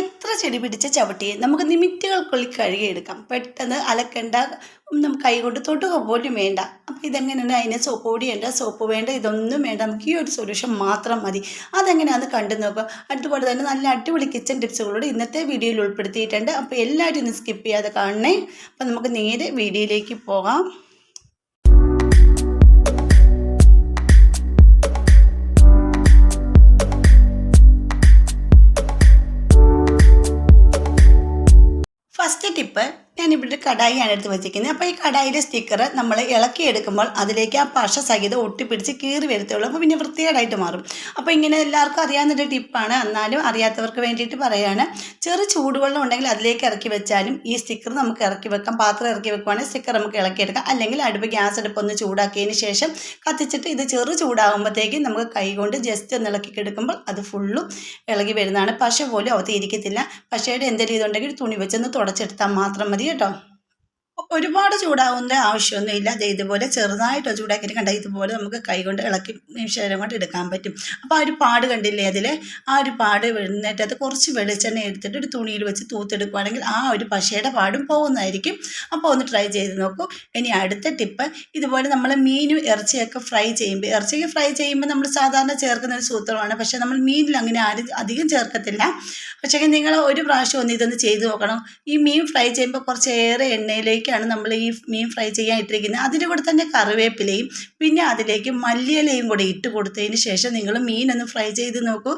എത്ര ചെടി പിടിച്ച ചവിട്ടിയെ നമുക്ക് നിമിറ്റുകൾക്കുള്ളിൽ കഴുകിയെടുക്കാം പെട്ടെന്ന് അലക്കണ്ട നമുക്ക് കൈ കൊണ്ട് തൊട്ടുക പോലും വേണ്ട. അപ്പോൾ ഇതെങ്ങനെയാണ് അതിന് സോപ്പ് പൊടി വേണ്ട സോപ്പ് വേണ്ട ഇതൊന്നും വേണ്ട. നമുക്ക് ഈ ഒരു സൊല്യൂഷൻ മാത്രം മതി. അതെങ്ങനെയാണെന്ന് കണ്ടു നോക്കുക. അതുപോലെ തന്നെ നല്ല അടിപൊളി കിച്ചൺ ടിപ്സുകളോട് ഇന്നത്തെ വീഡിയോയിൽ ഉൾപ്പെടുത്തിയിട്ടുണ്ട്. അപ്പോൾ എല്ലാവരും ഇന്ന് സ്കിപ്പ് ചെയ്യാതെ കാണണേ. അപ്പോൾ നമുക്ക് നേരെ വീഡിയോയിലേക്ക് പോകാം. ഫസ്റ്റ് ടിപ്പ് ഞാനിവിടെ കടായിയാണ് എടുത്ത് വെച്ചിരിക്കുന്നത്. അപ്പോൾ ഈ കടായിലെ സ്റ്റിക്കർ നമ്മൾ ഇളക്കി എടുക്കുമ്പോൾ അതിലേക്ക് ആ പശ സഹിതം ഒട്ടിപ്പിടിച്ച് കീറി വരത്തുള്ളൂ. അപ്പോൾ പിന്നെ വൃത്തികേടായിട്ട് മാറും. അപ്പോൾ ഇങ്ങനെ എല്ലാവർക്കും അറിയാവുന്നൊരു ടിപ്പാണ് എന്നാലും അറിയാത്തവർക്ക് വേണ്ടിയിട്ട് പറയാണ്. ചെറു ചൂടുവെള്ളം ഉണ്ടെങ്കിൽ അതിലേക്ക് ഇറക്കി വെച്ചാലും ഈ സ്റ്റിക്കർ നമുക്ക് ഇറക്കി വെക്കാം. പാത്രം ഇറക്കി വെക്കുവാണെങ്കിൽ സ്റ്റിക്കർ നമുക്ക് ഇളക്കിയെടുക്കാം അല്ലെങ്കിൽ അടുപ്പ് ഗ്യാസ് അടുപ്പ് ഒന്ന് ചൂടാക്കിയതിന് ശേഷം കത്തിച്ചിട്ട് ഇത് ചെറു ചൂടാകുമ്പോഴത്തേക്കും നമുക്ക് കൈ കൊണ്ട് ജസ്റ്റ് ഒന്ന് ഇളക്കി എടുക്കുമ്പോൾ അത് ഫുള്ളും ഇളകി വരുന്നതാണ്. പശ പോലും അവത്തി ഇരിക്കത്തില്ല. പശയുടെ എന്തെങ്കിലും ഇതുണ്ടെങ്കിൽ തുണി വെച്ചൊന്ന് തുടച്ചെടുത്താൽ മാത്രം മതി. കേട്ടോ ഒരുപാട് ചൂടാവുന്ന ആവശ്യമൊന്നുമില്ല. അതേ ഇതുപോലെ ചെറുതായിട്ട് ചൂടാക്കിയിട്ട് കണ്ട ഇതുപോലെ നമുക്ക് കൈകൊണ്ട് ഇളക്കി നിമിഷം കൊണ്ട് എടുക്കാൻ പറ്റും. അപ്പോൾ ആ ഒരു പാട് കണ്ടില്ലേ അതിൽ ആ ഒരു പാട് വരുന്നിട്ട് അത് കുറച്ച് വെളിച്ചെണ്ണ എടുത്തിട്ട് ഒരു തുണിയിൽ വെച്ച് തൂത്തെടുക്കുകയാണെങ്കിൽ ആ ഒരു പശയുടെ പാടും പോകുന്നതായിരിക്കും. അപ്പോൾ ഒന്ന് ട്രൈ ചെയ്ത് നോക്കൂ. ഇനി അടുത്ത ടിപ്പ് ഇതുപോലെ നമ്മൾ മീനും ഇറച്ചിയൊക്കെ ഫ്രൈ ചെയ്യുമ്പോൾ ഇറച്ചിയൊക്കെ ഫ്രൈ ചെയ്യുമ്പോൾ നമ്മൾ സാധാരണ ചേർക്കുന്ന ഒരു സൂത്രമാണ്. പക്ഷേ നമ്മൾ മീനിൽ അങ്ങനെ ആരും അധികം ചേർക്കത്തില്ല. പക്ഷേ നിങ്ങൾ ഒരു പ്രാവശ്യം ഒന്ന് ഇതൊന്ന് ചെയ്ത് നോക്കണം. ഈ മീൻ ഫ്രൈ ചെയ്യുമ്പോൾ കുറച്ചേറെ എണ്ണയിലേക്കാണ് നമ്മൾ ഈ മീൻ ഫ്രൈ ചെയ്യാൻ ഇട്ടിരിക്കുന്നത് അതിന്റെ കൂടെ തന്നെ കറിവേപ്പിലയും പിന്നെ അതിലേക്ക് മല്ലിയിലയും കൂടെ ഇട്ട് കൊടുത്തതിന് ശേഷം നിങ്ങൾ മീൻ ഒന്ന് ഫ്രൈ ചെയ്ത് നോക്കൂ.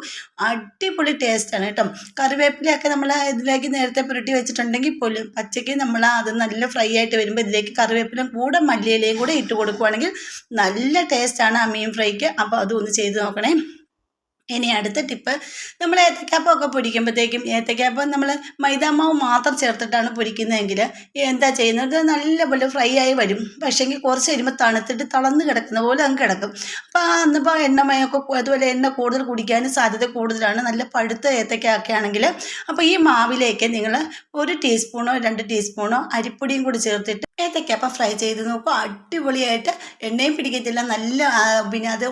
അടിപൊളി ടേസ്റ്റാണ് കേട്ടോ. കറിവേപ്പിലയൊക്കെ നമ്മൾ ഇതിലേക്ക് നേരത്തെ പുരട്ടി വെച്ചിട്ടുണ്ടെങ്കിൽ പോലും പച്ചയ്ക്ക് നമ്മൾ അത് നല്ല ഫ്രൈ ആയിട്ട് വരുമ്പോൾ ഇതിലേക്ക് കറിവേപ്പിലയും കൂടെ മല്ലിയിലയും കൂടെ ഇട്ട് കൊടുക്കുവാണെങ്കിൽ നല്ല ടേസ്റ്റാണ് ആ മീൻ ഫ്രൈക്ക്. അപ്പോൾ അതും ഒന്ന് ചെയ്ത് നോക്കണേ. ഇനി അടുത്ത ടിപ്പ് നമ്മൾ ഏത്തക്കാപ്പമൊക്കെ പൊരിക്കുമ്പോഴത്തേക്കും ഏത്തക്കാപ്പം നമ്മൾ മൈദാമാവ് മാത്രം ചേർത്തിട്ടാണ് പൊരിക്കുന്നതെങ്കിൽ എന്താ ചെയ്യുന്നത്? നല്ലപോലെ ഫ്രൈ ആയി വരും. പക്ഷേങ്കിൽ കുറച്ച് കഴിയുമ്പോൾ തണുത്തിട്ട് തളർന്ന് കിടക്കുന്ന പോലെ അങ്ങ് കിടക്കും. അപ്പോൾ അന്നിപ്പോൾ എണ്ണമയൊക്കെ അതുപോലെ എണ്ണ കൂടുതൽ കുടിക്കാനും സാധ്യത കൂടുതലാണ്. നല്ല പഴുത്ത ഏത്തക്കൊക്കെ ആണെങ്കിൽ അപ്പോൾ ഈ മാവിലേക്ക് നിങ്ങൾ ഒരു ടീസ്പൂണോ രണ്ട് ടീസ്പൂണോ അരിപ്പൊടിയും കൂടി ചേർത്തിട്ട് ഏത്തക്കപ്പം ഫ്രൈ ചെയ്ത് നോക്കും. അടിപൊളിയായിട്ട് എണ്ണയും പിടിക്കത്തില്ല. നല്ല പിന്നെ അത്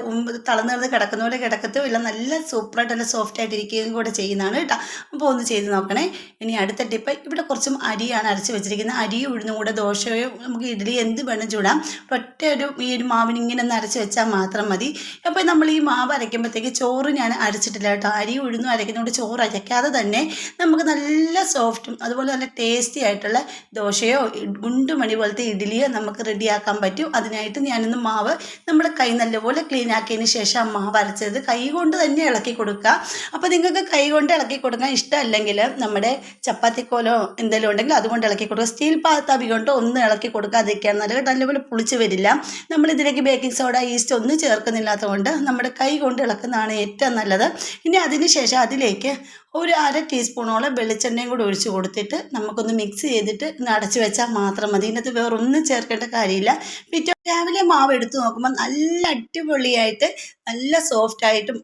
തളർന്നു കിടന്ന് കിടക്കുന്ന പോലെ കിടക്കത്തും ഇല്ല. നല്ല സൂപ്പറായിട്ട് നല്ല സോഫ്റ്റായിട്ട് ഇരിക്കുകയും കൂടെ ചെയ്യുന്നതാണ് കേട്ടോ. അപ്പോൾ ഒന്ന് ചെയ്ത് നോക്കണേ. ഇനി അടുത്ത ടിപ്പ് ഇവിടെ കുറച്ചും അരിയാണ് അരച്ച് വെച്ചിരിക്കുന്നത്. അരി ഉഴുന്നും കൂടെ ദോശയോ നമുക്ക് ഇഡ്ഡലി എന്ത് വേണം ചൂടാം. ഒറ്റ ഒരു ഈ ഒരു മാവിന് ഇങ്ങനെ ഒന്ന് അരച്ച് വെച്ചാൽ മാത്രം മതി. അപ്പോൾ നമ്മൾ ഈ മാവ് അരയ്ക്കുമ്പോഴത്തേക്ക് ചോറ് ഞാൻ അരച്ചിട്ടില്ല കേട്ടോ. അരി ഉഴുന്നും അരയ്ക്കുന്നതുകൊണ്ട് ചോറ് അരയ്ക്കാതെ തന്നെ നമുക്ക് നല്ല സോഫ്റ്റും അതുപോലെ നല്ല ടേസ്റ്റി ആയിട്ടുള്ള ദോശയോ ഗുണ്ടുമണി പോലത്തെ ഇഡ്ഡലിയോ നമുക്ക് റെഡിയാക്കാൻ പറ്റും. അതിനായിട്ട് ഞാനിന്ന് മാവ് നമ്മുടെ കൈ നല്ലപോലെ ക്ലീൻ ആക്കിയതിന് ശേഷം ആ മാവ് അരച്ചത് കൈ കൊണ്ട് തന്നെ ഇളക്കി കൊടുക്കുക. അപ്പോൾ നിങ്ങൾക്ക് കൈ കൊണ്ട് ഇളക്കി കൊടുക്കാൻ ഇഷ്ടമല്ലെങ്കിൽ നമ്മുടെ ചപ്പാത്തിക്കോലോ എന്തെങ്കിലും ഉണ്ടെങ്കിൽ അതുകൊണ്ട് ഇളക്കി കൊടുക്കുക. സ്റ്റീൽ പാത്തവി കൊണ്ട് ഒന്ന് ഇളക്കി കൊടുക്കാതിരിക്കുകയാണ് നല്ല നല്ലപോലെ പുളിച്ച് വരില്ല. നമ്മൾ ഇതിലേക്ക് ബേക്കിംഗ് സോഡ ഈസ്റ്റ് ഒന്നും ചേർക്കുന്നില്ലാത്തതുകൊണ്ട് നമ്മുടെ കൈ കൊണ്ട് ഇളക്കുന്നതാണ് ഏറ്റവും നല്ലത്. ഇനി അതിന് ശേഷം അതിലേക്ക് ഒരു അര ടീസ്പൂണോളം വെളിച്ചെണ്ണയും കൂടി ഒഴിച്ച് കൊടുത്തിട്ട് നമുക്കൊന്ന് മിക്സ് ചെയ്തിട്ട് അടച്ച് വെച്ചാൽ മാത്രം മതി. ഇതിനകത്ത് വേറൊന്നും ചേർക്കേണ്ട കാര്യമില്ല. പിറ്റേ രാവിലെ മാവ് എടുത്ത് നോക്കുമ്പോൾ നല്ല അടിപൊളിയായിട്ട് നല്ല സോഫ്റ്റായിട്ടും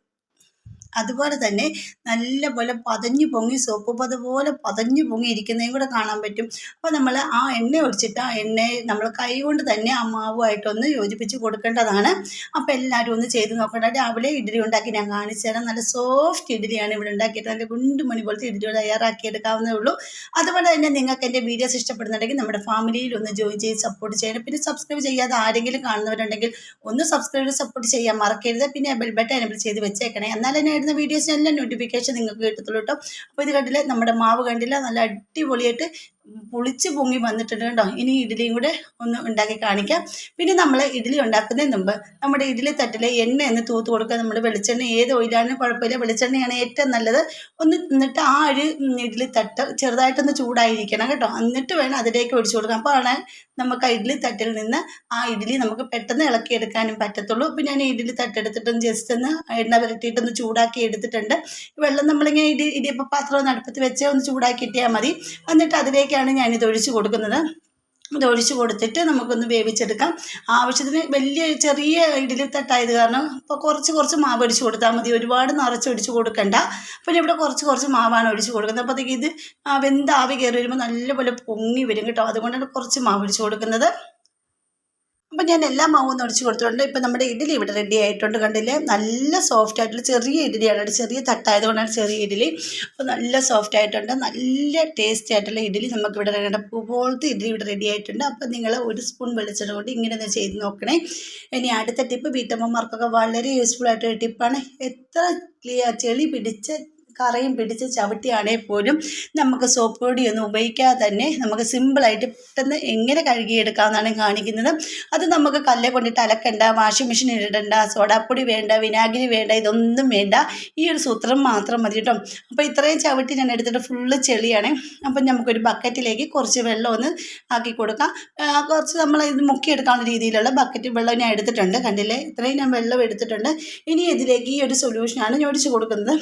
അതുപോലെ തന്നെ നല്ലപോലെ പതഞ്ഞു പൊങ്ങി സോപ്പ് അതുപോലെ പോലെ പതഞ്ഞു പൊങ്ങി ഇരിക്കുന്നതും കൂടെ കാണാൻ പറ്റും. അപ്പോൾ നമ്മൾ ആ എണ്ണ ഒഴിച്ചിട്ട് ആ എണ്ണ നമ്മൾ കൈ കൊണ്ട് തന്നെ ആ മാവുമായിട്ടൊന്ന് യോജിപ്പിച്ച് കൊടുക്കേണ്ടതാണ്. അപ്പോൾ എല്ലാവരും ഒന്ന് ചെയ്ത് നോക്കണ്ട രാവിലെ ഇഡ്ഡലി ഉണ്ടാക്കി ഞാൻ കാണിച്ചു തരാം. നല്ല സോഫ്റ്റ് ഇഡ്ഡലിയാണ് ഇവിടെ ഉണ്ടാക്കിയിട്ട് നല്ല ഗുണ്ടുമണി പോലത്തെ ഇഡ്ഡലി തയ്യാറാക്കി എടുക്കാവുന്നേ ഉള്ളൂ. അതുപോലെ തന്നെ നിങ്ങൾക്ക് എന്റെ വീഡിയോസ് ഇഷ്ടപ്പെടുന്നുണ്ടെങ്കിൽ നമ്മുടെ ഫാമിലിയിൽ ഒന്ന് ജോയിൻ ചെയ്ത് സപ്പോർട്ട് ചെയ്യണം. പിന്നെ സബ്സ്ക്രൈബ് ചെയ്യാതെ ആരെങ്കിലും കാണുന്നവരുണ്ടെങ്കിൽ ഒന്ന് സബ്സ്ക്രൈബ് സപ്പോർട്ട് ചെയ്യാൻ മറക്കരുത്. പിന്നെ ബെൽ ബട്ടൺ ചെയ്ത് വെച്ചേക്കണേ. എന്നാൽ തന്നെ വീഡിയോസിന് വീഡിയോസിനെല്ലാം നോട്ടിഫിക്കേഷൻ നിങ്ങൾക്ക് കിട്ടത്തുള്ളൂ കേട്ടോ അപ്പോൾ ഇത് കണ്ടില്ലേ? നമ്മുടെ മാവ് കണ്ടില്ല? നല്ല അടിപൊളിയായിട്ട് പുളിച്ച് പൊങ്ങി വന്നിട്ടുണ്ട് കേട്ടോ. ഇനി ഇഡ്ഡലിയും കൂടെ ഒന്ന് ഉണ്ടാക്കി കാണിക്കാം. പിന്നെ നമ്മൾ ഇഡ്ഡലി ഉണ്ടാക്കുന്നതിന് മുമ്പ് നമ്മുടെ ഇഡ്ഡലി തട്ടിലെ എണ്ണ ഒന്ന് തൂത്ത് കൊടുക്കുക. നമ്മൾ വെളിച്ചെണ്ണ ഏത് ഓയിലാണെങ്കിലും കുഴപ്പമില്ല. വെളിച്ചെണ്ണയാണ് ഏറ്റവും നല്ലത്. ഒന്ന് എന്നിട്ട് ആ ഒരു ഇഡ്ഡലി തട്ട് ചെറുതായിട്ടൊന്ന് ചൂടായിരിക്കണം കേട്ടോ. എന്നിട്ട് വേണം അതിലേക്ക് ഒഴിച്ചു കൊടുക്കാം അപ്പോൾ ആണ് നമുക്ക് ആ ഇഡ്ഡലി തട്ടിൽ നിന്ന് ആ ഇഡ്ഡലി നമുക്ക് പെട്ടെന്ന് ഇളക്കിയെടുക്കാനും പറ്റത്തുള്ളൂ. അപ്പോൾ ഞാൻ ഇഡ്ഡലി തട്ടെടുത്തിട്ടൊന്ന് ജസ്റ്റ് ഒന്ന് എണ്ണ പുരട്ടിയിട്ടൊന്ന് ചൂടാക്കി എടുത്തിട്ടുണ്ട്. വെള്ളം നമ്മളിങ്ങനെ ഇടി ഇടിയപ്പം പാത്രം ഒന്ന് അടുപ്പത്ത് വെച്ച് ഒന്ന് ചൂടാക്കി ഇട്ടിയാൽ മതി. എന്നിട്ട് അതിലേക്കാണ് ഞാനിത് ഒഴിച്ചു കൊടുക്കുന്നത്. ഇത് ഒഴിച്ച് കൊടുത്തിട്ട് നമുക്കൊന്ന് വേവിച്ചെടുക്കാം. ആവശ്യത്തിന് വലിയ ചെറിയ ഇഡ്ഡലി തട്ടായത് കാരണം ഇപ്പോൾ കുറച്ച് കുറച്ച് മാവ് ഒഴിച്ച് കൊടുത്താൽ മതി. ഒരുപാട് നിറച്ച് ഒഴിച്ച് കൊടുക്കണ്ട. പിന്നെ ഇവിടെ കുറച്ച് കുറച്ച് മാവാണ് ഒഴിച്ച് കൊടുക്കുന്നത്. അപ്പോഴത്തേക്ക് ഇത് വെന്താവി കയറി വരുമ്പോൾ നല്ലപോലെ പൊങ്ങി വരും കേട്ടോ. അതുകൊണ്ടാണ് കുറച്ച് മാവ് ഒഴിച്ച് കൊടുക്കുന്നത്. അപ്പം ഞാൻ എല്ലാ മാവും ഒന്ന് ഒടിച്ച് കൊടുത്തിട്ടുണ്ട്. ഇപ്പം നമ്മുടെ ഇഡ്ഡലി ഇവിടെ റെഡി ആയിട്ടുണ്ട്. കണ്ടില്ലേ? നല്ല സോഫ്റ്റ് ആയിട്ടുള്ള ചെറിയ ഇഡ്ഡലിയാണ് ചെറിയ ചെറിയ തട്ടായതുകൊണ്ടാണ് ചെറിയ ഇഡ്ഡലി. അപ്പോൾ നല്ല സോഫ്റ്റ് ആയിട്ടുണ്ട്. നല്ല ടേസ്റ്റി ആയിട്ടുള്ള ഇഡ്ഡലി നമുക്ക് ഇവിടെ റെഡി പോലത്തെ ഇഡ്ഡലി ഇവിടെ റെഡി ആയിട്ടുണ്ട്. അപ്പം നിങ്ങൾ ഒരു സ്പൂൺ വെളിച്ചെണ്ണ കൊണ്ട് ഇങ്ങനെ ഒന്ന് ചെയ്ത് നോക്കണേ. ഇനി അടുത്ത ടിപ്പ് വീട്ടമ്മമാർക്കൊക്കെ വളരെ യൂസ്ഫുൾ ആയിട്ടൊരു ടിപ്പാണ് എത്ര ക്ലിയർ ചെളി പിടിച്ച കറയും പിടിച്ച് ചവിട്ടിയാണെങ്കിൽ പോലും നമുക്ക് സോപ്പ് പൊടിയൊന്നും ഉപയോഗിക്കാതെ തന്നെ നമുക്ക് സിമ്പിളായിട്ട് പെട്ടെന്ന് എങ്ങനെ കഴുകിയെടുക്കാമെന്നാണ് കാണിക്കുന്നത്. അത് നമുക്ക് കല്ലെ കൊണ്ടിട്ട് അലക്കണ്ട വാഷിംഗ് മെഷീൻ ഇടണ്ട സോഡാപ്പൊടി വേണ്ട വിനാഗിരി വേണ്ട ഇതൊന്നും വേണ്ട. ഈ ഒരു സൂത്രം മാത്രം മതി കേട്ടോ. അപ്പോൾ ഇത്രയും ചവിട്ടി ഞാൻ എടുത്തിട്ട് ഫുള്ള് ചെളിയാണ്. അപ്പം നമുക്കൊരു ബക്കറ്റിലേക്ക് കുറച്ച് വെള്ളം ഒന്ന് ആക്കി കൊടുക്കാം. കുറച്ച് നമ്മൾ ഇത് മുക്കിയെടുക്കാവുന്ന രീതിയിലുള്ള ബക്കറ്റ് വെള്ളം ഞാൻ എടുത്തിട്ടുണ്ട്. കണ്ടില്ലേ? ഇത്രയും ഞാൻ വെള്ളം എടുത്തിട്ടുണ്ട്. ഇനി ഇതിലേക്ക് ഈ ഒരു സൊല്യൂഷനാണ് ഞാൻ ഒഴിച്ച് കൊടുക്കുന്നത്.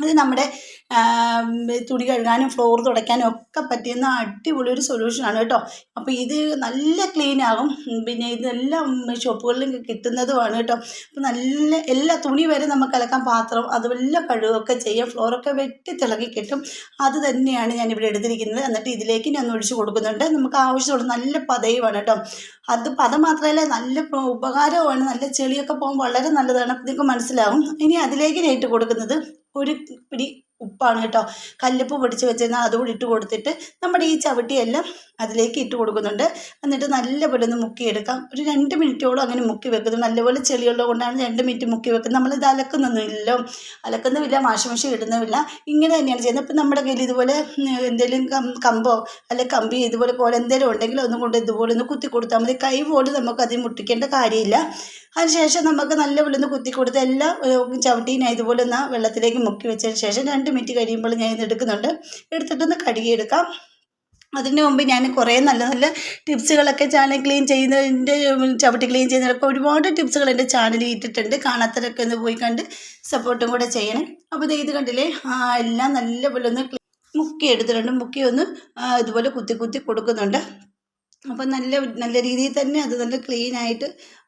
അത് നമ്മുടെ തുണി കഴുകാനും ഫ്ലോർ തുടയ്ക്കാനും ഒക്കെ പറ്റുന്ന അടിപൊളി ഒരു സൊല്യൂഷനാണ് കേട്ടോ. അപ്പോൾ ഇത് നല്ല ക്ലീൻ ആകും. പിന്നെ ഇതെല്ലാം ഷോപ്പുകളിലും കിട്ടുന്നതുമാണ് കേട്ടോ. അപ്പോൾ നല്ല എല്ലാ തുണി വരെ നമുക്ക് അലക്കാൻ പാത്രം അതുമെല്ലാം കഴുകുകയൊക്കെ ചെയ്യാം. ഫ്ലോറൊക്കെ വെട്ടി തിളക്കി കിട്ടും. അത് തന്നെയാണ് ഞാനിവിടെ എടുത്തിരിക്കുന്നത്. എന്നിട്ട് ഇതിലേക്ക് ഞാൻ ഒഴിച്ച് കൊടുക്കുന്നുണ്ട്. നമുക്ക് ആവശ്യമുള്ള നല്ല പതയുമാണ് കേട്ടോ. അത് പത മാത്രമല്ല നല്ല ഉപകാരവുമാണ്. നല്ല ചെളിയൊക്കെ പോകാൻ വളരെ നല്ലതാണ്. നിങ്ങൾക്ക് മനസ്സിലാവും. ഇനി അതിലേക്ക് ഞാൻ ഇട്ട് കൊടുക്കുന്നത് ഒരു പിടി ഉപ്പാണ് കേട്ടോ. കല്ലുപ്പ് പൊടിച്ച് വെച്ചിരുന്നാൽ അതുകൂടി ഇട്ട് കൊടുത്തിട്ട് നമ്മുടെ ഈ ചവിട്ടിയെല്ലാം അതിലേക്ക് ഇട്ട് കൊടുക്കുന്നുണ്ട്. എന്നിട്ട് നല്ലപോലെ ഒന്ന് മുക്കിയെടുക്കാം. ഒരു രണ്ട് മിനിറ്റോളം അങ്ങനെ മുക്കി വെക്കുന്നു. നല്ലപോലെ ചെളിയുള്ളത് കൊണ്ടാണ് രണ്ട് മിനിറ്റ് മുക്കി വെക്കുന്നത്. നമ്മളിത് അലക്കുന്നൊന്നുമില്ലല്ലോ അലക്കുന്നുമില്ല വാഷിംഗ് മെഷീൻ ഇടുന്നുമില്ല ഇങ്ങനെ തന്നെയാണ് ചെയ്യുന്നത്. ഇപ്പം നമ്മുടെ കയ്യിൽ ഇതുപോലെ എന്തെങ്കിലും കമ്പോ അല്ലെ കമ്പി ഇതുപോലെ പോലെ എന്തെങ്കിലും ഉണ്ടെങ്കിൽ ഒന്നും കൊണ്ട് ഇതുപോലെ ഒന്ന് കുത്തി കൊടുത്താൽ മതി. കൈ പോലും നമുക്ക് അതിൽ മുട്ടിക്കേണ്ട കാര്യമില്ല. അതിനുശേഷം നമുക്ക് നല്ലപോലെ ഒന്ന് കുത്തി കൊടുത്ത് എല്ലാം ചവിട്ടീനെ ഇതുപോലെ ഒന്ന് വെള്ളത്തിലേക്ക് മുക്കി വെച്ചതിന് ശേഷം രണ്ട് മിനിറ്റ് കഴിയുമ്പോൾ ഞാൻ ഇത് എടുക്കുന്നുണ്ട്. എടുത്തിട്ടൊന്ന് കഴുകിയെടുക്കാം. അതിന് മുമ്പ് ഞാൻ കുറേ നല്ല നല്ല ടിപ്സുകളൊക്കെ ചാനൽ ക്ലീൻ ചെയ്യുന്നതിന്റെ ചവിട്ടി ക്ലീൻ ചെയ്യുന്നതിനൊക്കെ ഒരുപാട് ടിപ്സുകൾ എന്റെ ചാനലിൽ ഇട്ടിട്ടുണ്ട്. കാണാത്തവരൊക്കെ ഒന്ന് പോയി കണ്ട് സപ്പോർട്ടും കൂടെ ചെയ്യണേ. അപ്പോൾ ദേ ഇത് കണ്ടില്ലേ? എല്ലാം നല്ലപോലെ ഒന്ന് മുക്കി എടുത്തിട്ടുണ്ട് മുക്കി ഒന്ന് ഇതുപോലെ കുത്തി കുത്തി കൊടുക്കുന്നുണ്ട്. അപ്പം നല്ല നല്ല രീതിയിൽ തന്നെ അത് നല്ല ക്ലീൻ ആയിട്ട്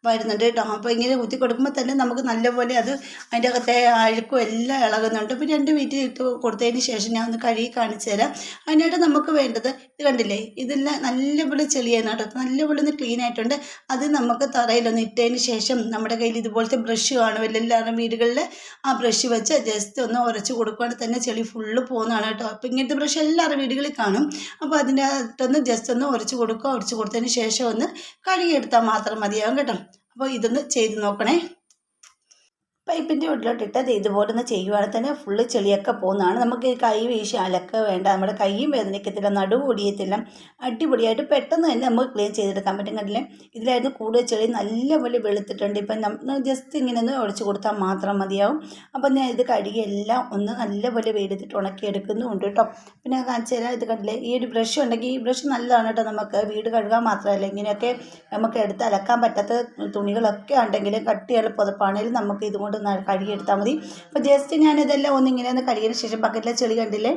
വരുന്നുണ്ട് കേട്ടോ അപ്പോൾ ഇങ്ങനെ കുത്തി കൊടുക്കുമ്പോൾ തന്നെ നമുക്ക് നല്ലപോലെ അത് അതിന്റെ അകത്തെ അഴുക്കും എല്ലാം ഇളകുന്നുണ്ട്. അപ്പോൾ രണ്ട് മിനിറ്റ് ഇട്ട് കൊടുത്തതിന് ശേഷം ഞാൻ ഒന്ന് കഴുകി കാണിച്ചു തരാം. അതിനായിട്ട് നമുക്ക് വേണ്ടത് ഇത് കണ്ടില്ലേ? ഇതെല്ലാം നല്ലപോലെ ചെളിയാണ് കേട്ടോ നല്ലപോലെ ഒന്ന് ക്ലീൻ ആയിട്ടുണ്ട്. അത് നമുക്ക് തറയിലൊന്ന് ഇട്ടതിന് ശേഷം നമ്മുടെ കയ്യിൽ ഇതുപോലത്തെ ബ്രഷ് കാണും എല്ലാവരും വീടുകളിൽ ആ ബ്രഷ് വെച്ച് ജസ്റ്റ് ഒന്ന് ഉരച്ച് കൊടുക്കുകയാണെങ്കിൽ തന്നെ ചെളി ഫുള്ള് പോകുന്നതാണ് കേട്ടോ അപ്പോൾ ഇങ്ങനത്തെ ബ്രഷ് എല്ലാവരുടെ വീടുകളിൽ കാണും. അപ്പോൾ അതിന്റെ അകത്തൊന്ന് ജസ്റ്റ് ഒന്ന് ഉരച്ച് കൊടുക്കുക. ഉരച്ച് കൊടുത്തതിന് ശേഷം ഒന്ന് കഴുകിയെടുത്താൽ മാത്രം മതിയാകും കേട്ടോ. അപ്പോൾ ഇതൊന്ന് ചെയ്ത് നോക്കണേ. പൈപ്പിന്റെ ഉള്ളിലോട്ടിട്ട് ഇതുപോലെ ഒന്ന് ചെയ്യുവാണെങ്കിൽ തന്നെ ഫുള്ള് ചെളിയൊക്കെ പോകുന്നതാണ്. നമുക്ക് ഈ കൈ വീശി അലക്ക വേണ്ട നമ്മുടെ കൈയും വേദനിക്കത്തില്ല നടുവ് ഒടിയത്തില്ല അടിപൊളിയായിട്ട് പെട്ടെന്ന് തന്നെ നമുക്ക് ക്ലീൻ ചെയ്തെടുക്കാൻ പറ്റും. കണ്ടില്ലേ? ഇതിലായിരുന്നു കൂടുതൽ ചെളി നല്ലപോലെ വെളുത്തിട്ടുണ്ട്. ഇപ്പം നമ്മൾ ജസ്റ്റ് ഇങ്ങനെ ഒന്ന് ഉടച്ചു കൊടുത്താൽ മാത്രം മതിയാവും. അപ്പം ഞാൻ ഇത് കഴുകി എല്ലാം ഒന്ന് നല്ലപോലെ വെയിലത്തിട്ട് ഉണക്കി എടുക്കുന്നുണ്ട് കേട്ടോ. പിന്നെ ഞാൻ കാണിച്ചു തരാം. ഇത് കണ്ടില്ലേ? ഈ ഒരു ബ്രഷ് ഉണ്ടെങ്കിൽ ഈ ബ്രഷ് നല്ലതാണ് കേട്ടോ നമുക്ക്. വീട് കഴുകാൻ മാത്രമല്ല ഇങ്ങനെയൊക്കെ നമുക്ക് എടുത്ത് അലക്കാൻ പറ്റാത്ത തുണികളൊക്കെ ഉണ്ടെങ്കിൽ കട്ടിയുള്ള പുതപ്പാണെങ്കിലും നമുക്ക് ഇതുകൊണ്ട് ന- കഴുകിയെടുത്താൽ മതി. അപ്പോൾ ജസ്റ്റ് ഞാനിതെല്ലാം ഒന്നിങ്ങനെ ഒന്ന് കഴുകിയതിന് ശേഷം ബക്കറ്റിലെ ചെളി കണ്ടില്ലേ?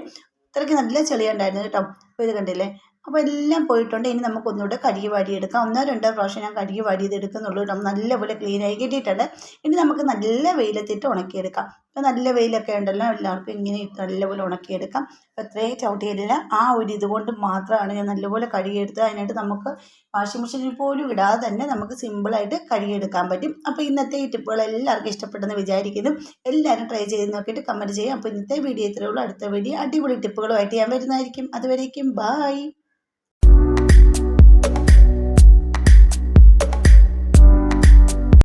അത്രയ്ക്ക് നല്ല ചെളി ഉണ്ടായിരുന്നു കേട്ടോ. അപ്പോൾ ഇത് കണ്ടില്ലേ? അപ്പോൾ എല്ലാം പോയിട്ടുണ്ട്. ഇനി നമുക്ക് ഒന്നുകൂടെ കഴുകി വാരിയെടുക്കാം. ഒന്നോ രണ്ടോ പ്രാവശ്യം ഞാൻ കഴുകി വാടിയത് എടുക്കുന്നുള്ളൂ കേട്ടോ നല്ലപോലെ ക്ലീനായി കിട്ടിയിട്ടുണ്ട്. ഇനി നമുക്ക് നല്ല വെയിലത്തിട്ട് ഉണക്കിയെടുക്കാം. ഇപ്പോൾ നല്ല വെയിലൊക്കെ ഉണ്ടല്ലോ എല്ലാവർക്കും ഇങ്ങനെ നല്ലപോലെ ഉണക്കിയെടുക്കാം. അപ്പോൾ ഇത്രയും ചവിട്ടിയില്ല ആ ഒരു ഇതുകൊണ്ട് മാത്രമാണ് ഞാൻ നല്ലപോലെ കഴുകിയെടുത്തത് അതിനായിട്ട് നമുക്ക് വാഷിംഗ് മെഷീനിൽ പോലും ഇടാതെ തന്നെ നമുക്ക് സിമ്പിളായിട്ട് കഴുകിയെടുക്കാൻ പറ്റും. അപ്പോൾ ഇന്നത്തെ ഈ ടിപ്പുകൾ എല്ലാവർക്കും ഇഷ്ടപ്പെട്ടെന്ന് വിചാരിക്കുന്നു. എല്ലാവരും ട്രൈ ചെയ്ത് നോക്കിയിട്ട് കമന്റ് ചെയ്യാം. അപ്പോൾ ഇന്നത്തെ വീഡിയോ ഇത്രയേ ഉള്ളൂ. അടുത്ത വീഡിയോ അടിപൊളി ടിപ്പുകളുമായിട്ട് ഞാൻ വരുന്നതായിരിക്കും. അതുവരേക്കും ബായ്